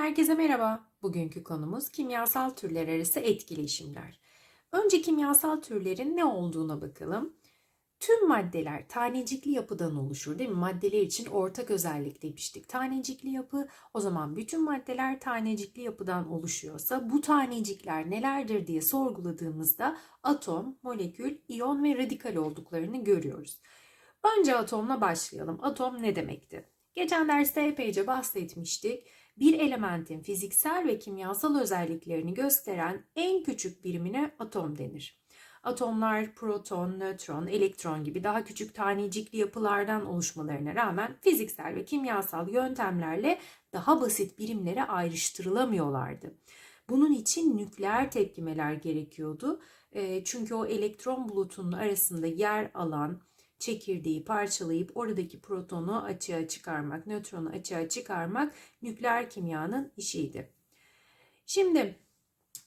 Herkese merhaba. Bugünkü konumuz kimyasal türler arası etkileşimler. Önce kimyasal türlerin ne olduğuna bakalım. Tüm maddeler tanecikli yapıdan oluşur değil mi? Maddeler için ortak özellik demiştik. Tanecikli yapı o zaman bütün maddeler tanecikli yapıdan oluşuyorsa bu tanecikler nelerdir diye sorguladığımızda atom, molekül, iyon ve radikal olduklarını görüyoruz. Önce atomla başlayalım. Atom ne demekti? Geçen derste epeyce bahsetmiştik bir elementin fiziksel ve kimyasal özelliklerini gösteren en küçük birimine atom denir. Atomlar proton, nötron, elektron gibi daha küçük tanecikli yapılardan oluşmalarına rağmen fiziksel ve kimyasal yöntemlerle daha basit birimlere ayrıştırılamıyorlardı. Bunun için nükleer tepkimeler gerekiyordu. Çünkü o elektron bulutunun arasında yer alan çekirdeği parçalayıp oradaki protonu açığa çıkarmak, nötronu açığa çıkarmak nükleer kimyanın işiydi. Şimdi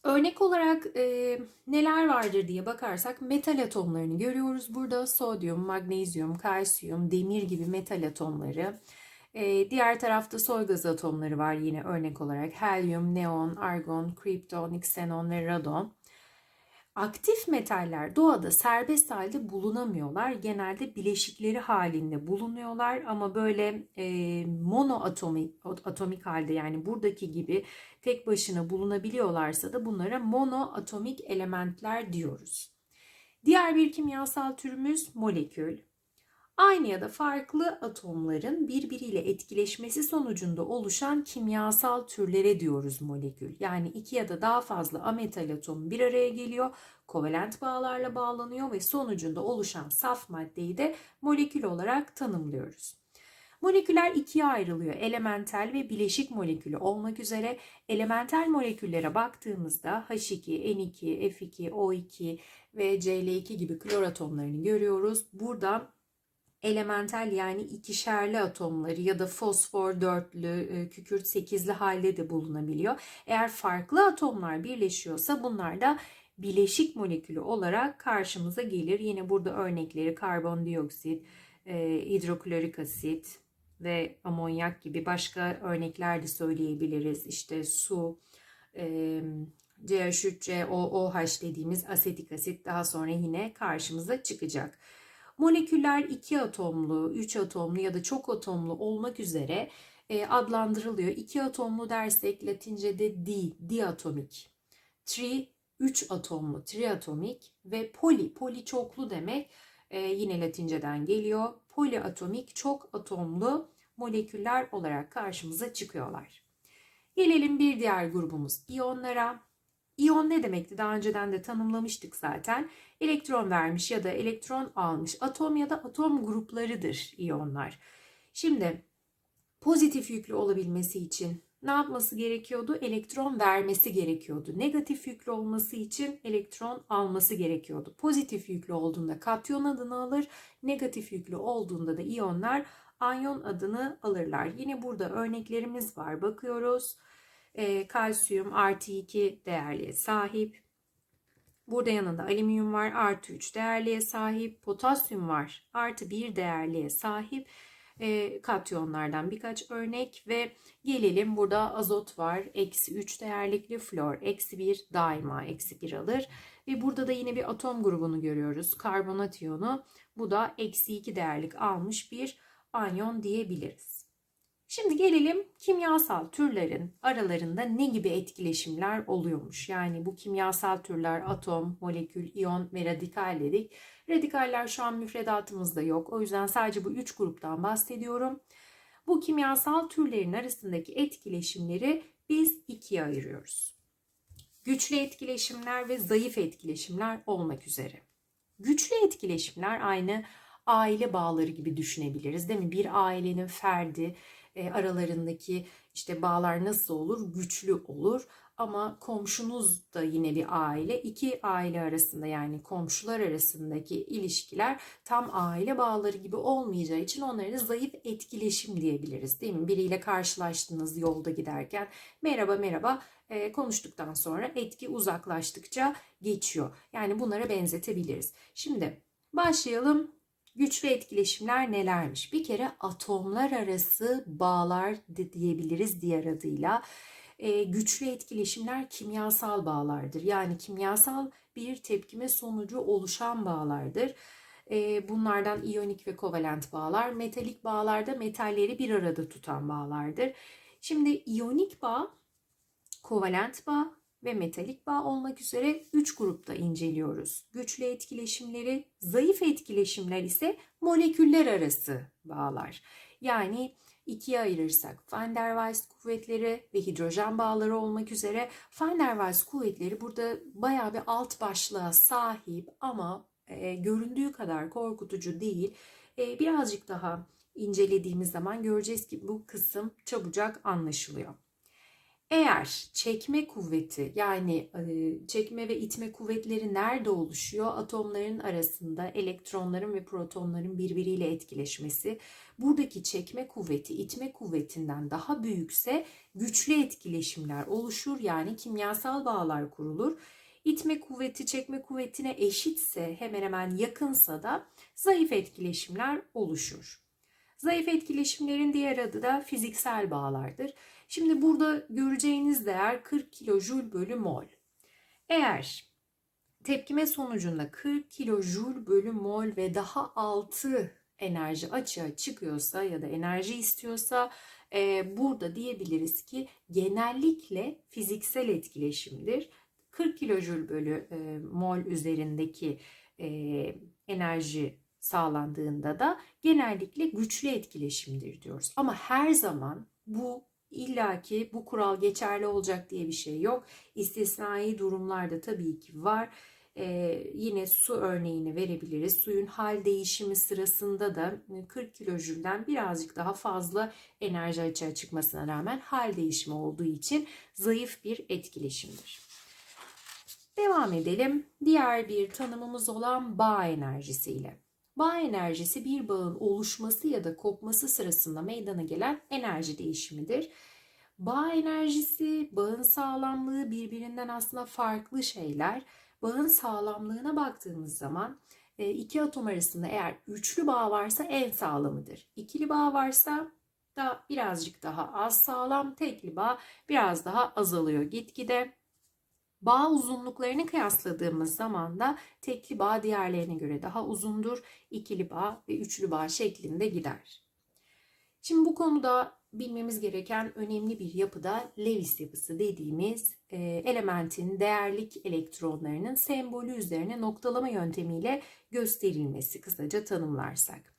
örnek olarak e, neler vardır diye bakarsak metal atomlarını görüyoruz burada. Sodyum, magnezyum, kalsiyum, demir gibi metal atomları. E, diğer tarafta soy gaz atomları var yine örnek olarak. Helyum, neon, argon, kripton, xenon ve radon. Aktif metaller doğada serbest halde bulunamıyorlar. Genelde bileşikleri halinde bulunuyorlar ama böyle e, monoatomik atomik halde yani buradaki gibi tek başına bulunabiliyorlarsa da bunlara monoatomik elementler diyoruz. Diğer bir kimyasal türümüz molekül. Aynı ya da farklı atomların birbiriyle etkileşmesi sonucunda oluşan kimyasal türlere diyoruz molekül. Yani iki ya da daha fazla ametal atom bir araya geliyor, kovalent bağlarla bağlanıyor ve sonucunda oluşan saf maddeyi de molekül olarak tanımlıyoruz. Moleküler ikiye ayrılıyor. Elementel ve bileşik molekülü olmak üzere elementel moleküllere baktığımızda H2, N2, F2, O2 ve Cl2 gibi klor atomlarını görüyoruz. Burada elementel yani ikişerli atomları ya da fosfor dörtlü, e, kükürt sekizli halde de bulunabiliyor. Eğer farklı atomlar birleşiyorsa bunlar da bileşik molekülü olarak karşımıza gelir. Yine burada örnekleri karbondioksit, e, hidroklorik asit ve amonyak gibi başka örnekler de söyleyebiliriz. İşte su, e, CH3COOH dediğimiz asetik asit daha sonra yine karşımıza çıkacak. Moleküller iki atomlu, üç atomlu ya da çok atomlu olmak üzere e, adlandırılıyor. İki atomlu dersek Latince'de di, diatomik. Tri, üç atomlu, triatomik ve poli, poli çoklu demek e, yine Latinceden geliyor. Poliatomik, çok atomlu moleküller olarak karşımıza çıkıyorlar. Gelelim bir diğer grubumuz iyonlara. İyon ne demekti? Daha önceden de tanımlamıştık zaten. Elektron vermiş ya da elektron almış atom ya da atom gruplarıdır iyonlar. Şimdi pozitif yüklü olabilmesi için ne yapması gerekiyordu? Elektron vermesi gerekiyordu. Negatif yüklü olması için elektron alması gerekiyordu. Pozitif yüklü olduğunda katyon adını alır, negatif yüklü olduğunda da iyonlar anyon adını alırlar. Yine burada örneklerimiz var. Bakıyoruz e, kalsiyum artı 2 değerliğe sahip. Burada yanında alüminyum var artı 3 değerliğe sahip. Potasyum var artı 1 değerliğe sahip. E, katyonlardan birkaç örnek ve gelelim burada azot var. Eksi 3 değerlikli flor. Eksi 1 daima eksi 1 alır. Ve burada da yine bir atom grubunu görüyoruz. Karbonat iyonu. Bu da eksi 2 değerlik almış bir anyon diyebiliriz. Şimdi gelelim kimyasal türlerin aralarında ne gibi etkileşimler oluyormuş. Yani bu kimyasal türler atom, molekül, iyon ve radikal dedik. Radikaller şu an müfredatımızda yok. O yüzden sadece bu üç gruptan bahsediyorum. Bu kimyasal türlerin arasındaki etkileşimleri biz ikiye ayırıyoruz. Güçlü etkileşimler ve zayıf etkileşimler olmak üzere. Güçlü etkileşimler aynı aile bağları gibi düşünebiliriz değil mi? Bir ailenin ferdi e, aralarındaki işte bağlar nasıl olur? Güçlü olur. Ama komşunuz da yine bir aile. iki aile arasında yani komşular arasındaki ilişkiler tam aile bağları gibi olmayacağı için onlara zayıf etkileşim diyebiliriz değil mi? Biriyle karşılaştınız yolda giderken merhaba merhaba e, konuştuktan sonra etki uzaklaştıkça geçiyor. Yani bunlara benzetebiliriz. Şimdi başlayalım Güçlü etkileşimler nelermiş? Bir kere atomlar arası bağlar diyebiliriz diğer adıyla. e, güçlü etkileşimler kimyasal bağlardır. Yani kimyasal bir tepkime sonucu oluşan bağlardır. E, bunlardan iyonik ve kovalent bağlar, metalik bağlarda metalleri bir arada tutan bağlardır. Şimdi iyonik bağ, kovalent bağ ve metalik bağ olmak üzere 3 grupta inceliyoruz. Güçlü etkileşimleri, zayıf etkileşimler ise moleküller arası bağlar. Yani ikiye ayırırsak Van der Waals kuvvetleri ve hidrojen bağları olmak üzere Van der Waals kuvvetleri burada bayağı bir alt başlığa sahip ama e, göründüğü kadar korkutucu değil. E, birazcık daha incelediğimiz zaman göreceğiz ki bu kısım çabucak anlaşılıyor. Eğer çekme kuvveti yani e, çekme ve itme kuvvetleri nerede oluşuyor? Atomların arasında elektronların ve protonların birbiriyle etkileşmesi. Buradaki çekme kuvveti itme kuvvetinden daha büyükse güçlü etkileşimler oluşur yani kimyasal bağlar kurulur. İtme kuvveti çekme kuvvetine eşitse hemen hemen yakınsa da zayıf etkileşimler oluşur. Zayıf etkileşimlerin diğer adı da fiziksel bağlardır. Şimdi burada göreceğiniz değer 40 kilojül bölü mol. Eğer tepkime sonucunda 40 kilojül bölü mol ve daha altı enerji açığa çıkıyorsa ya da enerji istiyorsa e, burada diyebiliriz ki genellikle fiziksel etkileşimdir. 40 kilojül bölü e, mol üzerindeki e, enerji sağlandığında da genellikle güçlü etkileşimdir diyoruz. Ama her zaman bu illaki bu kural geçerli olacak diye bir şey yok. İstisnai durumlarda tabii ki var. Ee, yine su örneğini verebiliriz. Suyun hal değişimi sırasında da 40 kilojülden birazcık daha fazla enerji açığa çıkmasına rağmen hal değişimi olduğu için zayıf bir etkileşimdir. Devam edelim. Diğer bir tanımımız olan bağ enerjisiyle. Bağ enerjisi bir bağın oluşması ya da kopması sırasında meydana gelen enerji değişimidir. Bağ enerjisi, bağın sağlamlığı birbirinden aslında farklı şeyler. Bağın sağlamlığına baktığımız zaman e, iki atom arasında eğer üçlü bağ varsa en sağlamıdır. İkili bağ varsa da birazcık daha az sağlam, tekli bağ biraz daha azalıyor gitgide. Bağ uzunluklarını kıyasladığımız zaman da tekli bağ diğerlerine göre daha uzundur. İkili bağ ve üçlü bağ şeklinde gider. Şimdi bu konuda bilmemiz gereken önemli bir yapıda Lewis yapısı dediğimiz e, elementin değerlik elektronlarının sembolü üzerine noktalama yöntemiyle gösterilmesi kısaca tanımlarsak.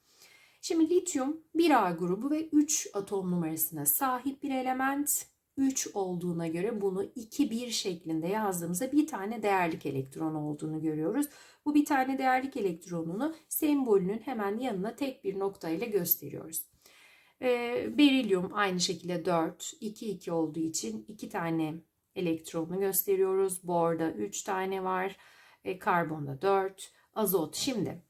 Şimdi lityum 1A grubu ve 3 atom numarasına sahip bir element 3 olduğuna göre bunu 2-1 şeklinde yazdığımızda bir tane değerlik elektron olduğunu görüyoruz. Bu bir tane değerlik elektronunu sembolünün hemen yanına tek bir nokta ile gösteriyoruz. E, berilyum aynı şekilde 4, 2-2 olduğu için 2 tane elektronu gösteriyoruz. Borda 3 tane var. E, karbonda 4, azot. Şimdi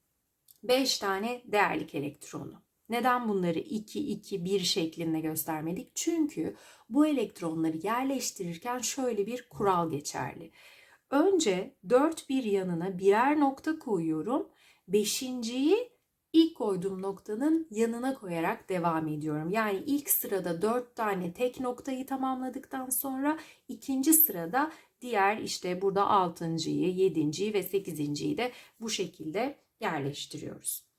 5 tane değerlik elektronu. Neden bunları 2 2 1 şeklinde göstermedik? Çünkü bu elektronları yerleştirirken şöyle bir kural geçerli. Önce 4 bir yanına birer nokta koyuyorum. Beşinciyi ilk koyduğum noktanın yanına koyarak devam ediyorum. Yani ilk sırada 4 tane tek noktayı tamamladıktan sonra ikinci sırada diğer işte burada 6.yı, 7.yi ve 8.yi de bu şekilde yerleştiriyoruz.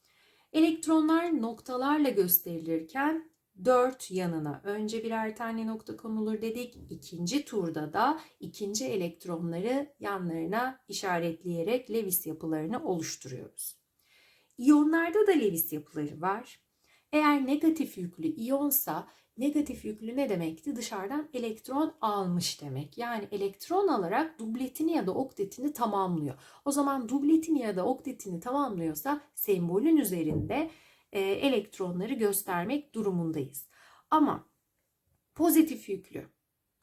Elektronlar noktalarla gösterilirken 4 yanına önce birer tane nokta konulur dedik. İkinci turda da ikinci elektronları yanlarına işaretleyerek Lewis yapılarını oluşturuyoruz. İyonlarda da Lewis yapıları var. Eğer negatif yüklü iyonsa negatif yüklü ne demekti? Dışarıdan elektron almış demek. Yani elektron alarak dubletini ya da oktetini tamamlıyor. O zaman dubletini ya da oktetini tamamlıyorsa sembolün üzerinde e, elektronları göstermek durumundayız. Ama pozitif yüklü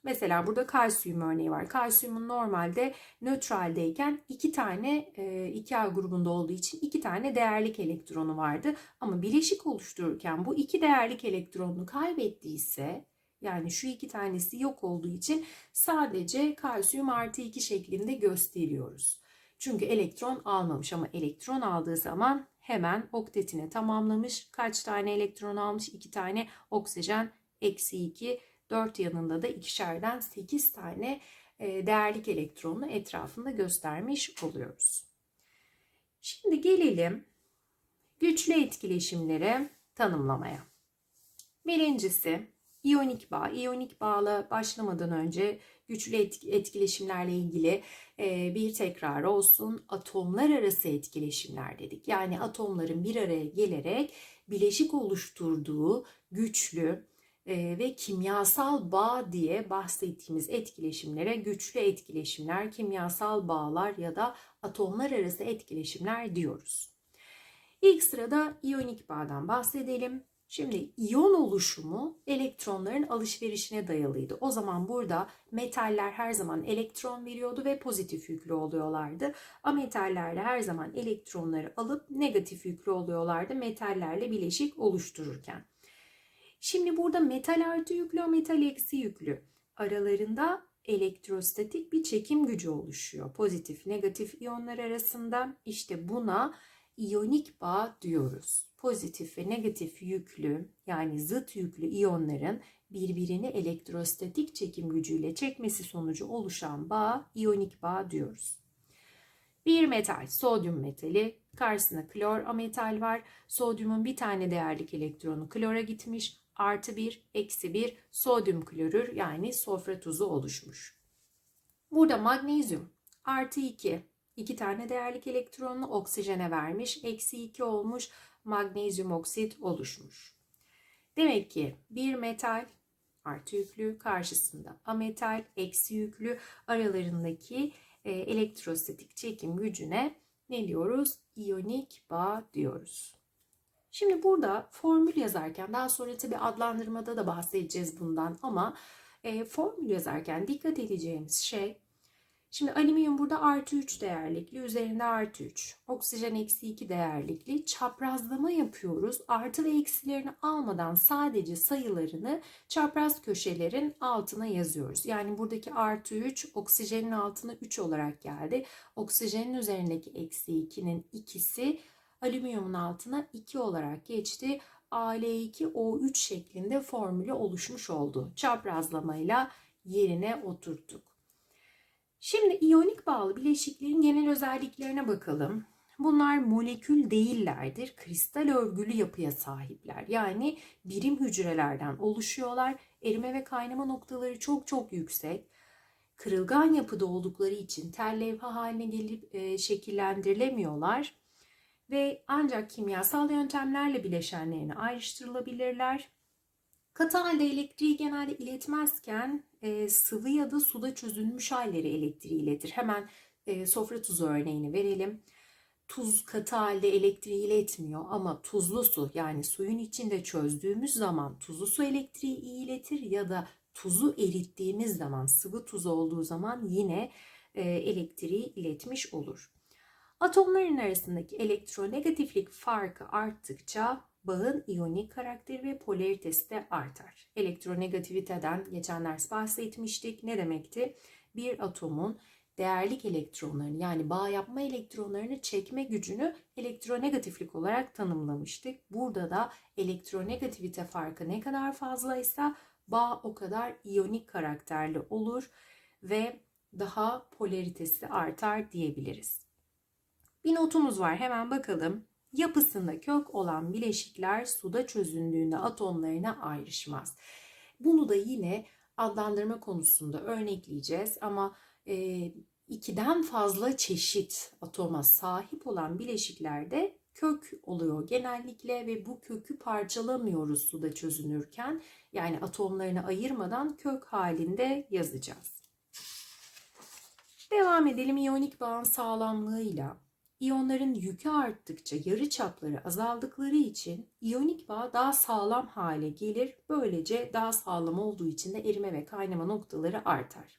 Mesela burada kalsiyum örneği var. Kalsiyumun normalde nötraldeyken iki tane 2A e, grubunda olduğu için iki tane değerlik elektronu vardı. Ama bileşik oluştururken bu iki değerlik elektronunu kaybettiyse yani şu iki tanesi yok olduğu için sadece kalsiyum artı 2 şeklinde gösteriyoruz. Çünkü elektron almamış ama elektron aldığı zaman hemen oktetini tamamlamış. Kaç tane elektron almış? 2 tane oksijen eksi 2 Dört yanında da ikişerden 8 tane e, değerlik elektronunu etrafında göstermiş oluyoruz. Şimdi gelelim güçlü etkileşimlere tanımlamaya. Birincisi iyonik bağ. İyonik bağla başlamadan önce güçlü etkileşimlerle ilgili e, bir tekrar olsun. Atomlar arası etkileşimler dedik. Yani atomların bir araya gelerek bileşik oluşturduğu güçlü ve kimyasal bağ diye bahsettiğimiz etkileşimlere güçlü etkileşimler, kimyasal bağlar ya da atomlar arası etkileşimler diyoruz. İlk sırada iyonik bağdan bahsedelim. Şimdi iyon oluşumu elektronların alışverişine dayalıydı. O zaman burada metaller her zaman elektron veriyordu ve pozitif yüklü oluyorlardı. Ametaller de her zaman elektronları alıp negatif yüklü oluyorlardı metallerle bileşik oluştururken. Şimdi burada metal artı yüklü, metal eksi yüklü. Aralarında elektrostatik bir çekim gücü oluşuyor. Pozitif, negatif iyonlar arasında işte buna iyonik bağ diyoruz. Pozitif ve negatif yüklü yani zıt yüklü iyonların birbirini elektrostatik çekim gücüyle çekmesi sonucu oluşan bağ iyonik bağ diyoruz. Bir metal, sodyum metali, karşısında klor ametal var. Sodyumun bir tane değerlik elektronu klora gitmiş. Artı 1, eksi 1 sodyum klorür yani sofra tuzu oluşmuş. Burada magnezyum artı 2 2 tane değerlik elektronunu oksijene vermiş. Eksi 2 olmuş. Magnezyum oksit oluşmuş. Demek ki bir metal artı yüklü karşısında ametal eksi yüklü aralarındaki e, elektrostatik çekim gücüne ne diyoruz? İyonik bağ diyoruz. Şimdi burada formül yazarken daha sonra tabi adlandırmada da bahsedeceğiz bundan ama e, formül yazarken dikkat edeceğimiz şey Şimdi alüminyum burada artı 3 değerlikli, üzerinde artı 3. Oksijen eksi 2 değerlikli. Çaprazlama yapıyoruz. Artı ve eksilerini almadan sadece sayılarını çapraz köşelerin altına yazıyoruz. Yani buradaki artı 3 oksijenin altına 3 olarak geldi. Oksijenin üzerindeki eksi 2'nin ikisi alüminyumun altına 2 olarak geçti. Al2O3 şeklinde formülü oluşmuş oldu. Çaprazlamayla yerine oturttuk. Şimdi iyonik bağlı bileşiklerin genel özelliklerine bakalım. Bunlar molekül değillerdir. Kristal örgülü yapıya sahipler. Yani birim hücrelerden oluşuyorlar. Erime ve kaynama noktaları çok çok yüksek. Kırılgan yapıda oldukları için tel levha haline gelip e, şekillendirilemiyorlar ve ancak kimyasal yöntemlerle bileşenlerine ayrıştırılabilirler. Katı halde elektriği genelde iletmezken e, sıvı ya da suda çözülmüş halleri elektriği iletir. Hemen e, sofra tuzu örneğini verelim. Tuz katı halde elektriği iletmiyor ama tuzlu su yani suyun içinde çözdüğümüz zaman tuzlu su elektriği iletir ya da tuzu erittiğimiz zaman sıvı tuz olduğu zaman yine e, elektriği iletmiş olur. Atomların arasındaki elektronegatiflik farkı arttıkça bağın iyonik karakteri ve polaritesi de artar. Elektronegativiteden geçen ders bahsetmiştik. Ne demekti? Bir atomun değerlik elektronlarını yani bağ yapma elektronlarını çekme gücünü elektronegatiflik olarak tanımlamıştık. Burada da elektronegativite farkı ne kadar fazlaysa bağ o kadar iyonik karakterli olur ve daha polaritesi artar diyebiliriz. Bir notumuz var hemen bakalım. Yapısında kök olan bileşikler suda çözündüğünde atomlarına ayrışmaz. Bunu da yine adlandırma konusunda örnekleyeceğiz ama e, ikiden fazla çeşit atoma sahip olan bileşiklerde kök oluyor genellikle ve bu kökü parçalamıyoruz suda çözünürken. Yani atomlarını ayırmadan kök halinde yazacağız. Devam edelim iyonik bağın sağlamlığıyla. İyonların yükü arttıkça yarı çapları azaldıkları için iyonik bağ daha sağlam hale gelir. Böylece daha sağlam olduğu için de erime ve kaynama noktaları artar.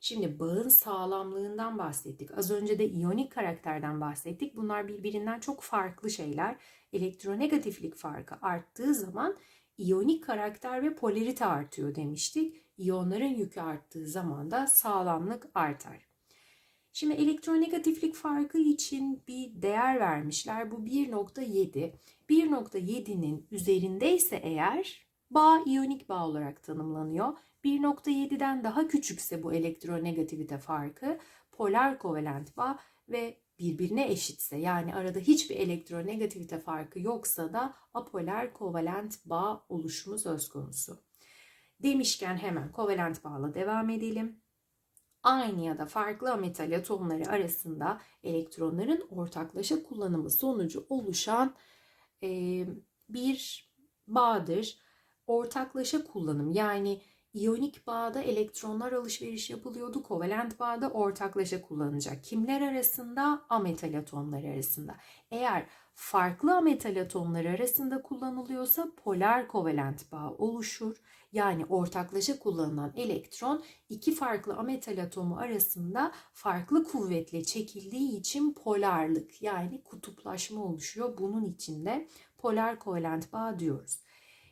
Şimdi bağın sağlamlığından bahsettik. Az önce de iyonik karakterden bahsettik. Bunlar birbirinden çok farklı şeyler. Elektronegatiflik farkı arttığı zaman iyonik karakter ve polarite artıyor demiştik. İyonların yükü arttığı zaman da sağlamlık artar. Şimdi elektronegatiflik farkı için bir değer vermişler. Bu 1.7. 1.7'nin üzerindeyse eğer Bağ iyonik bağ olarak tanımlanıyor. 1.7'den daha küçükse bu elektronegativite farkı polar kovalent bağ ve birbirine eşitse yani arada hiçbir elektronegativite farkı yoksa da apolar kovalent bağ oluşumu söz konusu. Demişken hemen kovalent bağla devam edelim. Aynı ya da farklı ametal atomları arasında elektronların ortaklaşa kullanımı sonucu oluşan e, bir bağdır. Ortaklaşa kullanım yani İyonik bağda elektronlar alışveriş yapılıyordu. Kovalent bağda ortaklaşa kullanılacak. Kimler arasında? Ametal atomları arasında. Eğer farklı ametal atomları arasında kullanılıyorsa polar kovalent bağ oluşur. Yani ortaklaşa kullanılan elektron iki farklı ametal atomu arasında farklı kuvvetle çekildiği için polarlık yani kutuplaşma oluşuyor. Bunun için de polar kovalent bağ diyoruz.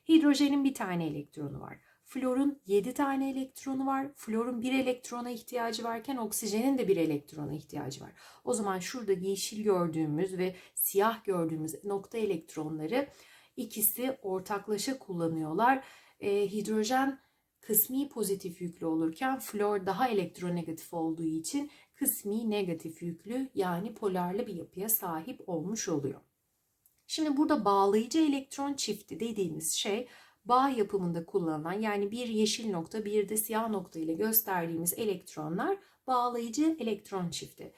Hidrojenin bir tane elektronu var. Florun 7 tane elektronu var. Florun bir elektrona ihtiyacı varken oksijenin de bir elektrona ihtiyacı var. O zaman şurada yeşil gördüğümüz ve siyah gördüğümüz nokta elektronları ikisi ortaklaşa kullanıyorlar. E, hidrojen kısmi pozitif yüklü olurken flor daha elektronegatif olduğu için kısmi negatif yüklü yani polarlı bir yapıya sahip olmuş oluyor. Şimdi burada bağlayıcı elektron çifti dediğimiz şey bağ yapımında kullanılan yani bir yeşil nokta bir de siyah nokta ile gösterdiğimiz elektronlar bağlayıcı elektron çifti.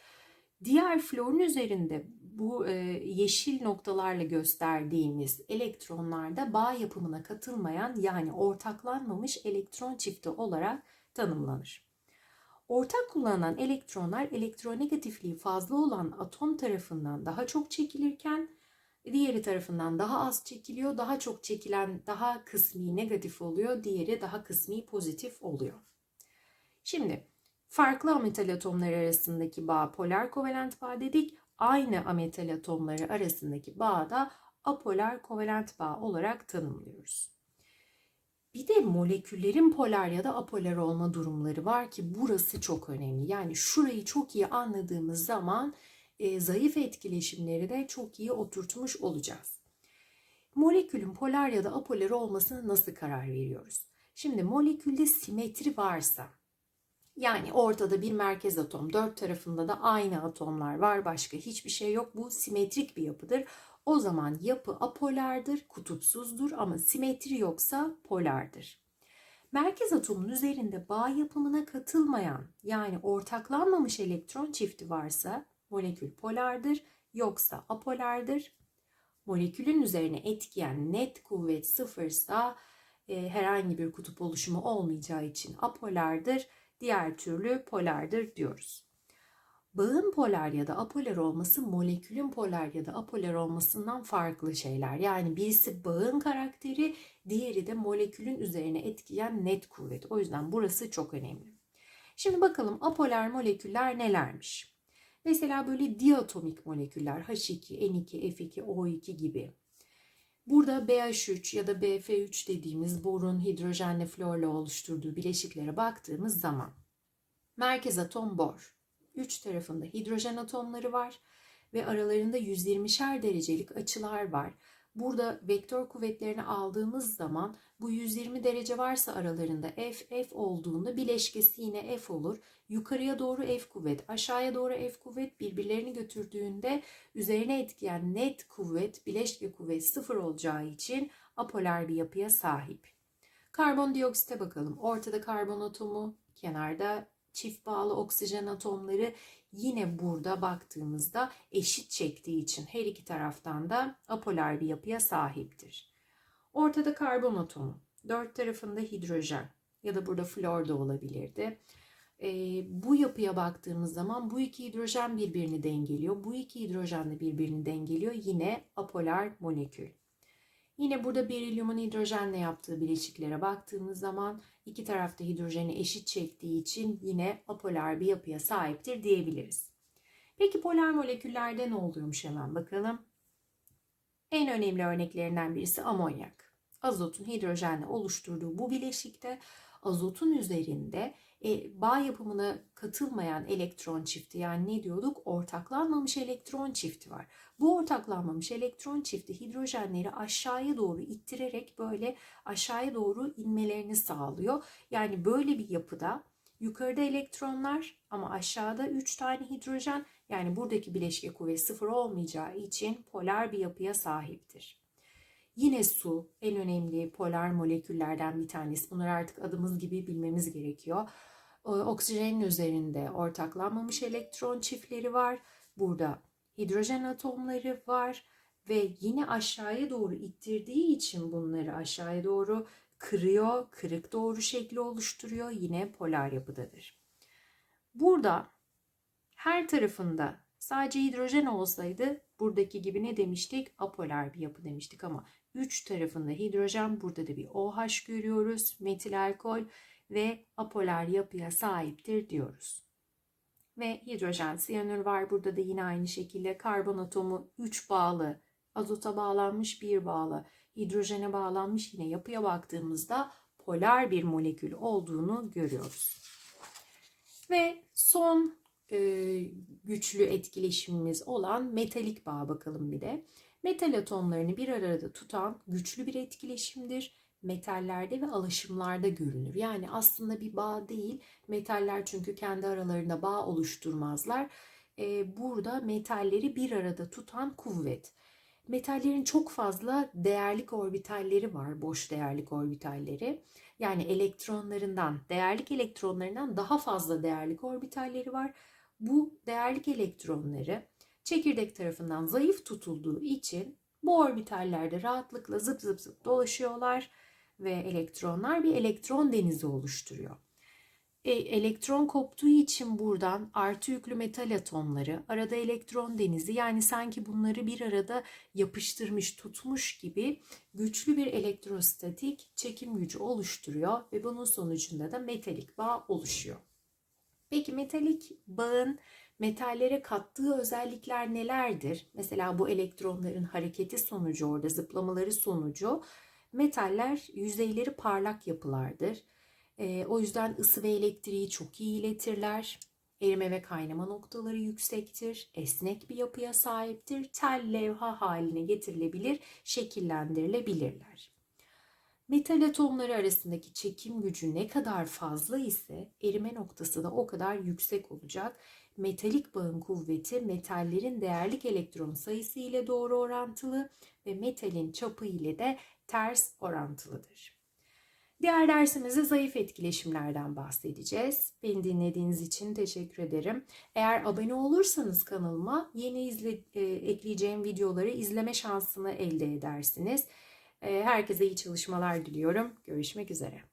Diğer florun üzerinde bu e, yeşil noktalarla gösterdiğimiz elektronlarda bağ yapımına katılmayan yani ortaklanmamış elektron çifti olarak tanımlanır. Ortak kullanılan elektronlar elektronegatifliği fazla olan atom tarafından daha çok çekilirken Diğeri tarafından daha az çekiliyor. Daha çok çekilen daha kısmi negatif oluyor. Diğeri daha kısmi pozitif oluyor. Şimdi farklı ametal atomları arasındaki bağ polar kovalent bağ dedik. Aynı ametal atomları arasındaki bağ da apolar kovalent bağ olarak tanımlıyoruz. Bir de moleküllerin polar ya da apolar olma durumları var ki burası çok önemli. Yani şurayı çok iyi anladığımız zaman e, zayıf etkileşimleri de çok iyi oturtmuş olacağız. Molekülün polar ya da apolar olmasına nasıl karar veriyoruz? Şimdi molekülde simetri varsa yani ortada bir merkez atom, dört tarafında da aynı atomlar var, başka hiçbir şey yok. Bu simetrik bir yapıdır. O zaman yapı apolardır, kutupsuzdur ama simetri yoksa polardır. Merkez atomun üzerinde bağ yapımına katılmayan yani ortaklanmamış elektron çifti varsa molekül polardır yoksa apolardır. Molekülün üzerine etkiyen net kuvvet sıfırsa e, herhangi bir kutup oluşumu olmayacağı için apolardır. Diğer türlü polardır diyoruz. Bağın polar ya da apolar olması molekülün polar ya da apolar olmasından farklı şeyler. Yani birisi bağın karakteri, diğeri de molekülün üzerine etkileyen net kuvvet. O yüzden burası çok önemli. Şimdi bakalım apolar moleküller nelermiş? Mesela böyle diatomik moleküller H2, N2, F2, O2 gibi. Burada BH3 ya da BF3 dediğimiz borun hidrojenle florla oluşturduğu bileşiklere baktığımız zaman merkez atom bor. Üç tarafında hidrojen atomları var ve aralarında 120'şer derecelik açılar var. Burada vektör kuvvetlerini aldığımız zaman bu 120 derece varsa aralarında F, F olduğunda bileşkesi yine F olur. Yukarıya doğru F kuvvet, aşağıya doğru F kuvvet birbirlerini götürdüğünde üzerine etkileyen net kuvvet, bileşke kuvvet sıfır olacağı için apolar bir yapıya sahip. Karbondioksite bakalım. Ortada karbon atomu, kenarda çift bağlı oksijen atomları yine burada baktığımızda eşit çektiği için her iki taraftan da apolar bir yapıya sahiptir. Ortada karbon atomu, dört tarafında hidrojen ya da burada flor da olabilirdi. E, bu yapıya baktığımız zaman bu iki hidrojen birbirini dengeliyor. Bu iki hidrojen de birbirini dengeliyor. Yine apolar molekül. Yine burada berilyumun hidrojenle yaptığı bileşiklere baktığımız zaman iki tarafta hidrojeni eşit çektiği için yine apolar bir yapıya sahiptir diyebiliriz. Peki polar moleküllerde ne oluyormuş hemen bakalım. En önemli örneklerinden birisi amonyak. Azotun hidrojenle oluşturduğu bu bileşikte azotun üzerinde e, bağ yapımına katılmayan elektron çifti yani ne diyorduk? Ortaklanmamış elektron çifti var. Bu ortaklanmamış elektron çifti hidrojenleri aşağıya doğru ittirerek böyle aşağıya doğru inmelerini sağlıyor. Yani böyle bir yapıda yukarıda elektronlar ama aşağıda 3 tane hidrojen yani buradaki bileşke kuvvet sıfır olmayacağı için polar bir yapıya sahiptir. Yine su en önemli polar moleküllerden bir tanesi. Bunları artık adımız gibi bilmemiz gerekiyor. Oksijenin üzerinde ortaklanmamış elektron çiftleri var. Burada hidrojen atomları var ve yine aşağıya doğru ittirdiği için bunları aşağıya doğru kırıyor, kırık doğru şekli oluşturuyor. Yine polar yapıdadır. Burada her tarafında sadece hidrojen olsaydı buradaki gibi ne demiştik? Apolar bir yapı demiştik ama üç tarafında hidrojen burada da bir OH görüyoruz. Metil alkol ve apolar yapıya sahiptir diyoruz. Ve hidrojen siyanür var. Burada da yine aynı şekilde karbon atomu 3 bağlı, azota bağlanmış 1 bağlı, hidrojene bağlanmış yine yapıya baktığımızda polar bir molekül olduğunu görüyoruz. Ve son e, güçlü etkileşimimiz olan metalik bağ bakalım bir de. Metal atomlarını bir arada tutan güçlü bir etkileşimdir. Metallerde ve alaşımlarda görünür. Yani aslında bir bağ değil. Metaller çünkü kendi aralarında bağ oluşturmazlar. E, burada metalleri bir arada tutan kuvvet. Metallerin çok fazla değerlik orbitalleri var, boş değerlik orbitalleri. Yani elektronlarından, değerlik elektronlarından daha fazla değerlik orbitalleri var. Bu değerlik elektronları çekirdek tarafından zayıf tutulduğu için bu orbitallerde rahatlıkla zıp zıp zıp dolaşıyorlar ve elektronlar bir elektron denizi oluşturuyor. E, elektron koptuğu için buradan artı yüklü metal atomları, arada elektron denizi yani sanki bunları bir arada yapıştırmış, tutmuş gibi güçlü bir elektrostatik çekim gücü oluşturuyor ve bunun sonucunda da metalik bağ oluşuyor. Peki metalik bağın metallere kattığı özellikler nelerdir? Mesela bu elektronların hareketi sonucu orada zıplamaları sonucu metaller yüzeyleri parlak yapılardır. E, o yüzden ısı ve elektriği çok iyi iletirler. Erime ve kaynama noktaları yüksektir. Esnek bir yapıya sahiptir. Tel levha haline getirilebilir, şekillendirilebilirler. Metal atomları arasındaki çekim gücü ne kadar fazla ise erime noktası da o kadar yüksek olacak. Metalik bağın kuvveti metallerin değerlik elektron sayısı ile doğru orantılı ve metalin çapı ile de ters orantılıdır. Diğer dersimizde zayıf etkileşimlerden bahsedeceğiz. Beni dinlediğiniz için teşekkür ederim. Eğer abone olursanız kanalıma yeni izle, e, ekleyeceğim videoları izleme şansını elde edersiniz. E, herkese iyi çalışmalar diliyorum. Görüşmek üzere.